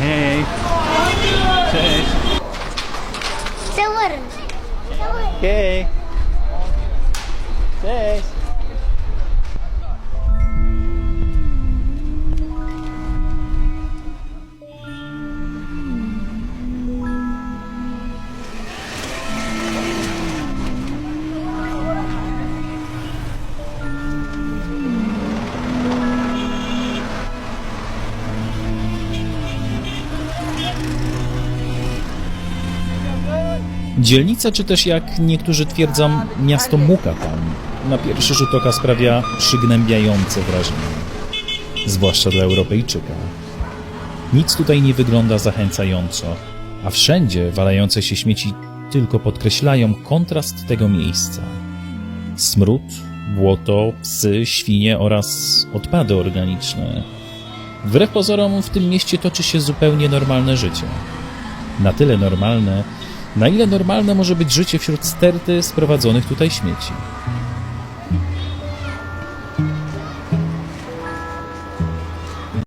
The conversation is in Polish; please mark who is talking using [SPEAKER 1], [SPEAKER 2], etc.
[SPEAKER 1] Hej. Cześć.
[SPEAKER 2] Założę.
[SPEAKER 1] Hej. Cześć.
[SPEAKER 3] Dzielnica, czy też jak niektórzy twierdzą, miasto Mukatan, na pierwszy rzut oka sprawia przygnębiające wrażenie, zwłaszcza dla Europejczyka. Nic tutaj nie wygląda zachęcająco, a wszędzie walające się śmieci tylko podkreślają kontrast tego miejsca. Smród, błoto, psy, świnie oraz odpady organiczne. Wbrew pozorom w tym mieście toczy się zupełnie normalne życie. Na tyle normalne, na ile normalne może być życie wśród sterty sprowadzonych tutaj śmieci.